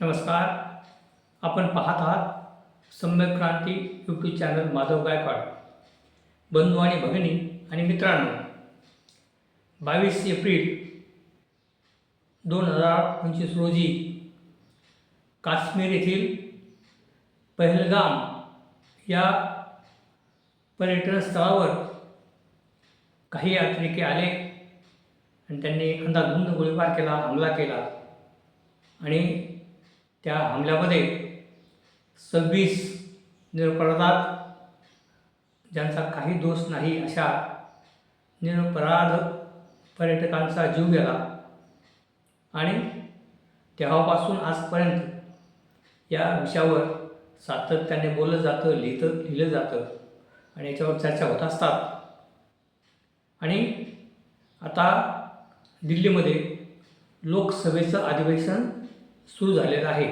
नमस्कार. आपण पाहत आहात सम्यक क्रांती यूट्यूब चॅनल माधव गायकवाड. बंधू आणि भगिनी आणि मित्रांनो बावीस एप्रिल दोन हजार पंचवीस रोजी काश्मीर येथील पहलगाम या पर्यटन स्थळावर काही यात्रिके आले आणि त्यांनी अंदाधुंद गोळीबार केला हमला केला आणि त्या हमल्यामध्ये सव्वीस निरपराधात ज्यांचा काही दोष नाही अशा निरपराध पर्यटकांचा जीव गेला. आणि तेव्हापासून आजपर्यंत या विषयावर सातत्याने बोललं जातं लिहितं लिहिलं जातं आणि याच्यावर चर्चा होत असतात. आणि आता दिल्लीमध्ये लोकसभेचं अधिवेशन सुरू झालेला आहे.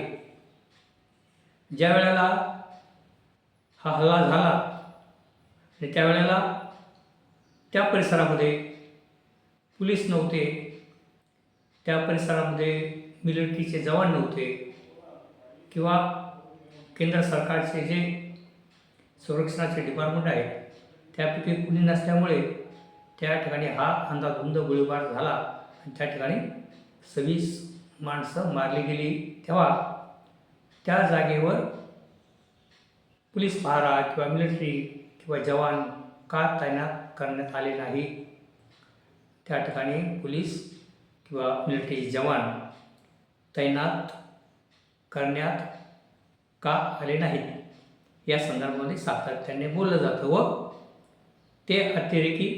ज्या वेळेला हा हल्ला झाला आणि त्यावेळेला त्या परिसरामध्ये पोलीस नव्हते त्या परिसरामध्ये मिलिटरीचे जवान नव्हते किंवा केंद्र सरकारचे जे संरक्षणाचे डिपार्टमेंट आहे त्यापैकी कुणी नसल्यामुळे त्या ठिकाणी हा अंदाधुंद गोळीबार झाला आणि त्या ठिकाणी सव्वीस माणसं मारली गेली तेव्हा त्या जागेवर पोलीस पहारा किंवा मिलिटरी किंवा जवान का तैनात करण्यात आले नाही? त्या ठिकाणी पोलीस किंवा मिलिटरी जवान तैनात करण्यात का आले नाहीत? या संदर्भामध्ये सातत्याने बोललं जातं व ते अतिरेकी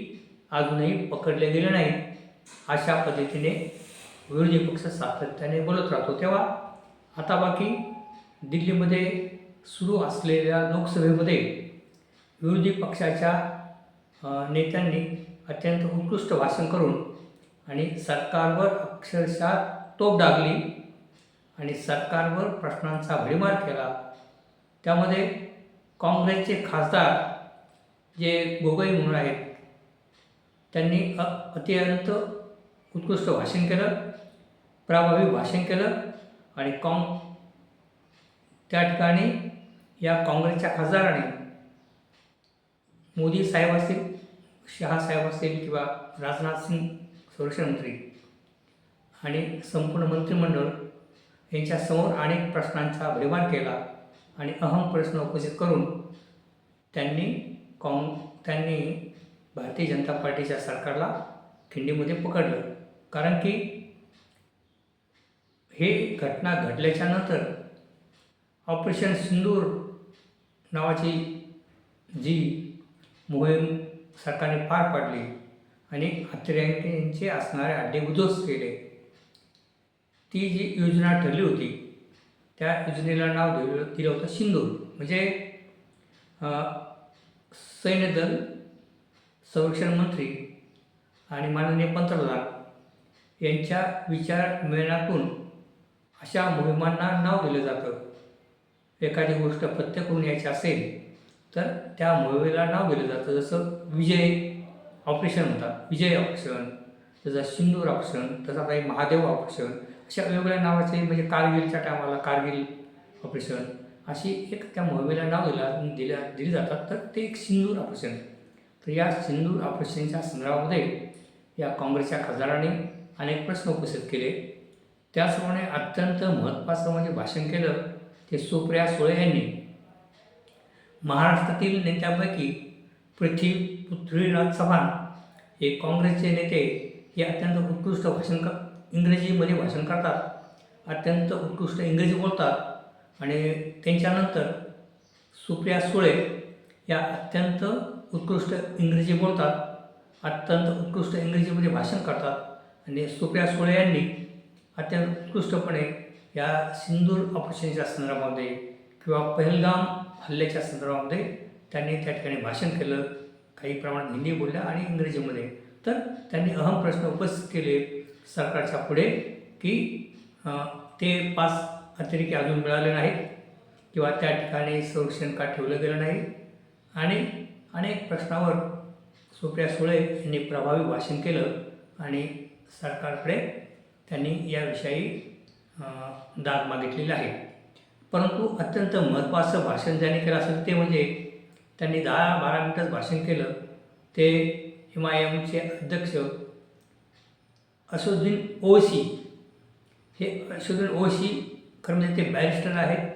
अजूनही पकडले गेले नाहीत. अशा पद्धतीने विरोधी पक्ष सातत्याने बोलत राहतो. तेव्हा आता बाकी दिल्लीमध्ये सुरू असलेल्या लोकसभेमध्ये विरोधी पक्षाच्या नेत्यांनी अत्यंत उत्कृष्ट भाषण करून आणि सरकारवर अक्षरशः तोप डागली आणि सरकारवर प्रश्नांचा भडीमार केला. त्यामध्ये काँग्रेसचे खासदार जे गोगोई म्हणून आहेत त्यांनी अ अत्यंत उत्कृष्ट भाषण केलं. प्रभावी भाषण केलं आणि काँग त्या ठिकाणी या काँग्रेसच्या खासदाराने मोदी साहेब असतील शहा साहेब असतील किंवा राजनाथ सिंग संरक्षण मंत्री आणि संपूर्ण मंत्रिमंडळ यांच्यासमोर अनेक प्रश्नांचा अभिमान केला आणि अहम प्रश्न उपस्थित करून त्यांनी काँग त्यांनी भारतीय जनता पार्टीच्या सरकारला खिंडीमध्ये पकडलं. कारण की हे घटना घडल्याच्या नंतर ऑपरेशन सिंदूर नावाची जी मोहीम सरकारने पार पाडली आणि अतिरेक्यांचे असणारे अड्डे उद्ध्वस्त केले ती जी योजना ठरली होती त्या योजनेला नाव दिलं दिलं होतं सिंदूर. म्हणजे सैन्य सैन्यदल संरक्षण मंत्री आणि माननीय पंतप्रधान यांच्या विचार मेळण्यातून अशा मोहिमांना नाव दिलं जातं. एखादी गोष्ट पत्ते करून यायची असेल तर त्या मोहिमेला नाव दिलं जातं. जसं विजय ऑपरेशन म्हणतात विजय ऑपरेशन जसं सिंदूर ऑपरेशन तसं काही महादेव ऑपरेशन अशा वेगवेगळ्या नावाचे म्हणजे कारगिलच्या टायमाला कारगिल ऑपरेशन अशी एक त्या मोहिमेला नाव दिला दिल्या दिली जातात. तर ते एक सिंदूर ऑपरेशन. तर या सिंदूर ऑपरेशनच्या संदर्भामध्ये या काँग्रेसच्या खासदाराने अनेक प्रश्न उपस्थित केले. त्याचप्रमाणे अत्यंत महत्त्वाचं म्हणजे भाषण केलं ते सुप्रिया सुळे यांनी. महाराष्ट्रातील नेत्यांपैकी पृथ्वी पृथ्वीनाथ चव्हाण हे काँग्रेसचे नेते हे अत्यंत उत्कृष्ट भाषण कर इंग्रजीमध्ये भाषण करतात. अत्यंत उत्कृष्ट इंग्रजी बोलतात. आणि त्यांच्यानंतर सुप्रिया सुळे या अत्यंत उत्कृष्ट इंग्रजी बोलतात. अत्यंत उत्कृष्ट इंग्रजीमध्ये भाषण करतात. आणि सुप्रिया सुळे यांनी अत्यंत उत्कृष्टपणे या सिंदूर ऑपरेशनच्या संदर्भामध्ये किंवा पहलगाम हल्ल्याच्या संदर्भामध्ये त्यांनी त्या ठिकाणी भाषण केलं. काही प्रमाणात हिंदी बोलल्या आणि इंग्रजीमध्ये. तर त्यांनी अहम प्रश्न उपस्थित केले सरकारच्या पुढे की ते पास अतिरेकी अजून मिळाले नाहीत किंवा त्या ठिकाणी संरक्षण का ठेवलं गेलं नाही आणि अनेक प्रश्नावर सुप्रिया सुळे यांनी प्रभावी भाषण केलं आणि सरकारकडे त्यांनी याविषयी दाद मागितलेली आहे. परंतु अत्यंत महत्त्वाचं भाषण ज्याने केलं असेल ते म्हणजे त्यांनी दहा बारा मिनटंच भाषण केलं. ते एम आय एमचे अध्यक्ष असुद्दीन ओसी हे असुद्दीन ओसी खरं म्हणजे ते बॅरिस्टर आहेत.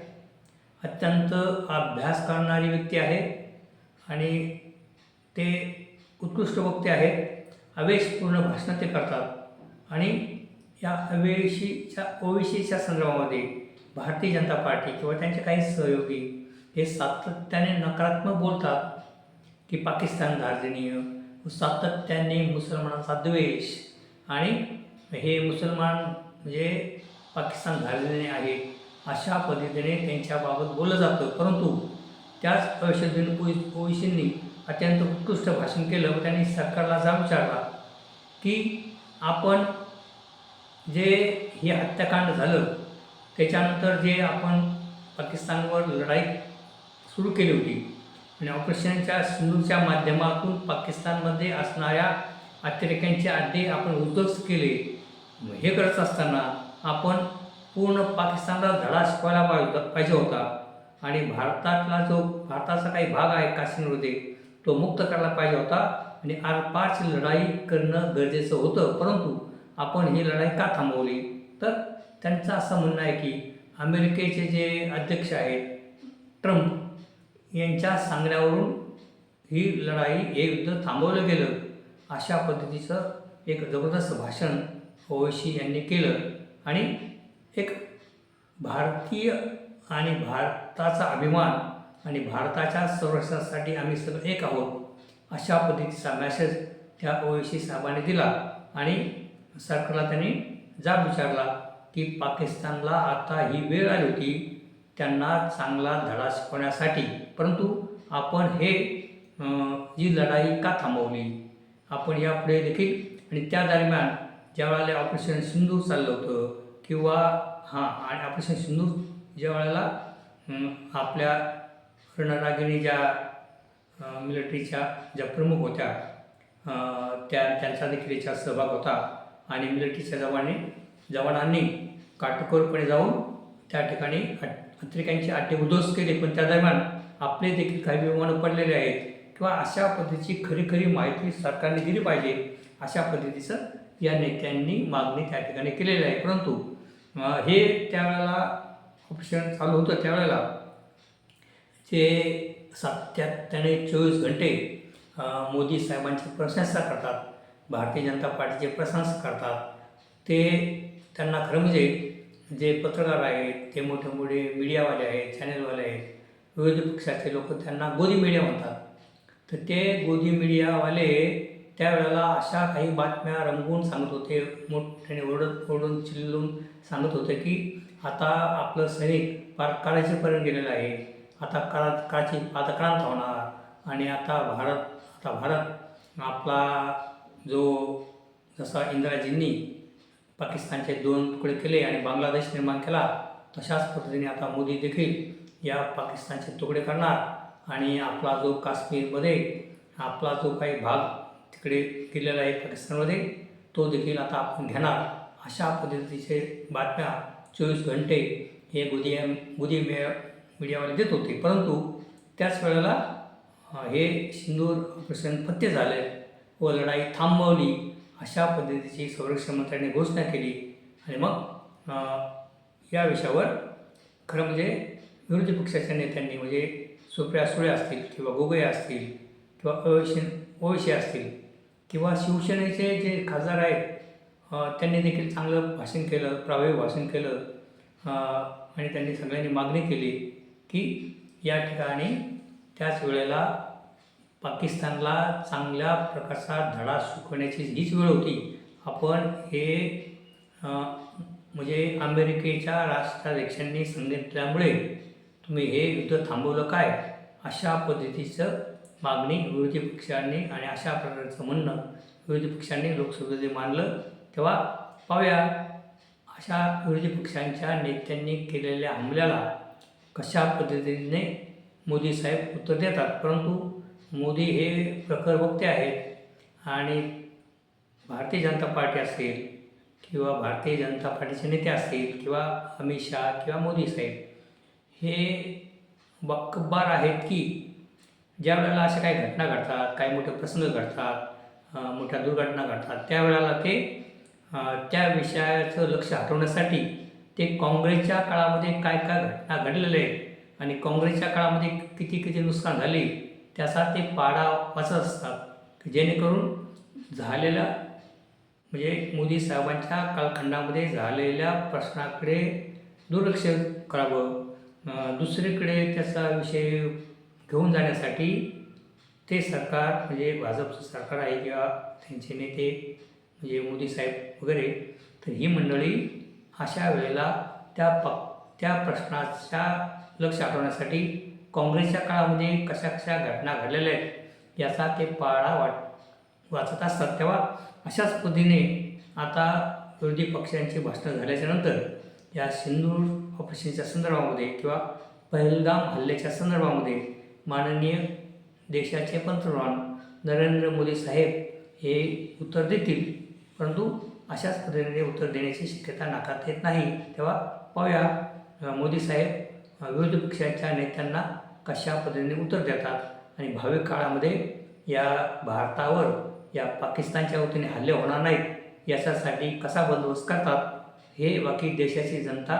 अत्यंत अभ्यास करणारी व्यक्ती आहे आणि ते उत्कृष्ट वक्ते आहेत. आवेशपूर्ण भाषणं ते करतात. आणि या अवेशीच्या ओवेशीच्या संदर्भामध्ये भारतीय जनता पार्टी किंवा त्यांचे काही सहयोगी हे सातत्याने नकारात्मक बोलतात की पाकिस्तान धार्जनीय सातत्याने मुसलमानांचा द्वेष आणि हे मुसलमान म्हणजे पाकिस्तान धार्जनीय आहे अशा पद्धतीने त्यांच्याबाबत बोललं जातं. परंतु त्याच औषधीन ओविशींनी अत्यंत उत्कृष्ट भाषण केलं व त्यांनी सरकारला जा विचारला की आपण जे हे हत्याकांड झालं त्याच्यानंतर जे आपण पाकिस्तानवर लढाई सुरू केली होती आणि ऑपरेशनच्या सिंधूच्या माध्यमातून पाकिस्तानमध्ये असणाऱ्या अतिरेक्यांचे अड्डे आपण उद्ध्वस्त केले. हे करत असताना आपण पूर्ण पाकिस्तानला धडा शिकवायला पाहिजे पाहिजे होता. आणि भारतातला जो भारताचा काही भाग आहे काश्मीरमध्ये तो मुक्त करायला पाहिजे होता. आणि आरपारची लढाई करणं गरजेचं होतं. परंतु आपण ही लढाई का थांबवली? तर त्यांचं असं म्हणणं आहे की अमेरिकेचे जे अध्यक्ष आहेत ट्रम्प यांच्या सांगण्यावरून ही लढाई हे युद्ध थांबवलं गेलं. अशा पद्धतीचं एक जबरदस्त भाषण ओवैशी यांनी केलं आणि एक भारतीय आणि भारताचा अभिमान आणि भारताच्या संरक्षणासाठी आम्ही सगळं एक आहोत अशा पद्धतीचा मॅसेज त्या ओवैशी साहेबांनी दिला आणि सरकारला त्यांनी. जाब विचारला की पाकिस्तानला आता ही वेळ आली होती त्यांना चांगला धडा शिकवण्यासाठी. परंतु आपण हे जी लढाई का थांबवली? आपण यापुढे देखील आणि त्या दरम्यान ज्या वेळेला ऑपरेशन सिंधूर चाललं होतं किंवा हां आणि ऑपरेशन सिंधूर ज्या वेळेला आपल्या रणरागिणी ज्या मिलिटरीच्या ज्या प्रमुख होत्या त्या त्यांचा देखील याच्यात सहभाग होता. आणि मिलिटरीच्या जवानी जवानांनी काटेकोरपणे जाऊन त्या ठिकाणी अट- अड्डे उद्ध्वस्त केले. पण त्या दरम्यान आपले देखील काही विमानं पडलेले आहेत किंवा अशा पद्धतीची खरी खरी माहिती सरकारने दिली पाहिजे अशा पद्धतीचं या नेत्यांनी मागणी त्या ठिकाणी केलेली आहे. परंतु हे त्यावेळेला ऑपरेशन चालू होतं त्यावेळेला ते सातत्याने चोवीस घंटे मोदी साहेबांची प्रशंसा करतात. भारतीय जनता पार्टीचे प्रशंस करतात ते त्यांना खरं म्हणजे जे पत्रकार आहेत ते मोठे मोठे मीडियावाले आहेत चॅनेलवाले आहेत विविध पक्षाचे लोक त्यांना गोदी मीडिया म्हणतात. तर ते गोदी मीडियावाले त्यावेळेला अशा काही बातम्या रंगवून सांगत होते मोठ्याने ओरडत ओरडून चिल्लून सांगत होते की आता आपलं सैनिक पार काळाचेपर्यंत गेलेलं आहे. आता काळा काळाची आता क्रांत होणार आणि आता भारत आता भारत आपला जो जसा इंदिराजींनी पाकिस्तानचे दोन तुकडे केले आणि बांगलादेश निर्माण केला तशाच पद्धतीने आता मोदी देखील या पाकिस्तानचे तुकडे करणार. आणि आपला जो काश्मीरमध्ये आपला जो काही भाग तिकडे गेलेला आहे पाकिस्तानमध्ये तो देखील आता आपण घेणार. अशा पद्धतीचे बातम्या चोवीस घंटे हे मोदी मोदी मे मीडियावाले देत होते. परंतु त्याच वेळेला हे सिंदूर ऑपरेशन फत्ते झाले. व लढाई थांबवली. अशा पद्धतीची संरक्षण मंत्र्यांनी घोषणा केली. आणि मग या विषयावर खरं म्हणजे विरोधी पक्षाच्या नेत्यांनी म्हणजे सुप्रिया सुळे असतील किंवा गोगोई असतील किंवा ओवैसी ओवशी असतील किंवा शिवसेनेचे जे खासदार आहेत त्यांनी देखील चांगलं भाषण केलं प्रावेय भाषण केलं. आणि त्यांनी सगळ्यांनी मागणी केली की या ठिकाणी त्याच वेळेला पाकिस्तानला चांगल्या प्रकारचा धडा सुकवण्याची हीच वेळ होती. आपण हे म्हणजे अमेरिकेच्या राष्ट्राध्यक्षांनी सांगितल्यामुळे तुम्ही हे युद्ध थांबवलं काय? अशा पद्धतीचं मागणी विरोधी पक्षांनी आणि अशा प्रकारचं म्हणणं विरोधी पक्षांनी लोकसभेमध्ये मानलं तेव्हा पाहूया अशा विरोधी पक्षांच्या नेत्यांनी केलेल्या हमल्याला कशा पद्धतीने मोदी साहेब उत्तर देतात? परंतु मोदी हे प्रखर वक्ते आहेत. आणि भारतीय जनता पार्टी असेल किंवा भारतीय जनता पार्टीचे नेते असतील किंवा अमित शहा किंवा मोदी साहेब हे बक्कबार आहेत की ज्या वेळेला अशा काही घटना घडतात काही मोठे प्रसंग घडतात मोठ्या दुर्घटना घडतात त्यावेळेला ते त्या विषयाचं लक्ष हटवण्यासाठी ते काँग्रेसच्या काळामध्ये काय काय घटना घडलेल्या आहेत आणि काँग्रेसच्या काळामध्ये किती किती नुकसान झाले त्याचा ते पाडा वाचत असतात की जेणेकरून झालेला म्हणजे मोदी साहेबांच्या कालखंडामध्ये झालेल्या प्रश्नाकडे दुर्लक्ष करावं. दुसरीकडे त्याचा विषय घेऊन जाण्यासाठी ते सरकार म्हणजे भाजपचं सरकार आहे किंवा त्यांचे नेते म्हणजे मोदी साहेब वगैरे तर ही मंडळी अशा वेळेला त्या प त्या प्रश्नाच्या लक्ष हटवण्यासाठी काँग्रेसच्या काळामध्ये कशा कशा घटना घडलेल्या आहेत याचा ते पाळा वाट वाचत असतात. तेव्हा अशाच पद्धतीने आता विरोधी पक्षांची भाषणं झाल्याच्यानंतर या सिंदूर ऑपरेशनच्या संदर्भामध्ये किंवा पहलगाम हल्ल्याच्या संदर्भामध्ये माननीय देशाचे पंतप्रधान नरेंद्र मोदी साहेब हे उत्तर देतील. परंतु अशाच पद्धतीने उत्तर देण्याची शक्यता नाकारता येत नाही. तेव्हा पाहूया मोदी साहेब अ, विरोधी पक्षाच्या नेत्यांना कशा पद्धतीने उत्तर देतात? आणि भावी काळामध्ये या भारतावर या पाकिस्तानच्या वतीने हल्ले होणार नाहीत याच्यासाठी कसा बंदोबस्त करतात? हे बाकी देशाची जनता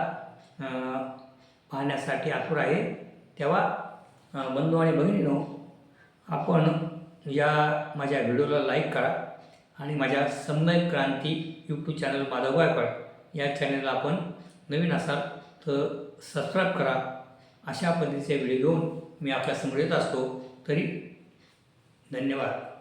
पाहण्यासाठी आतुर आहे. तेव्हा बंधू आणि बहिणीनो आपण या माझ्या व्हिडिओला लाईक करा आणि माझ्या सम्यक क्रांती यूट्यूब चॅनल माधव गायकवाड या चॅनलला आपण नवीन असाल तर सबस्क्राईब करा. अशा पद्धतीचे व्हिडिओ घेऊन मी आपल्यासमोर येत असतो. तरी धन्यवाद.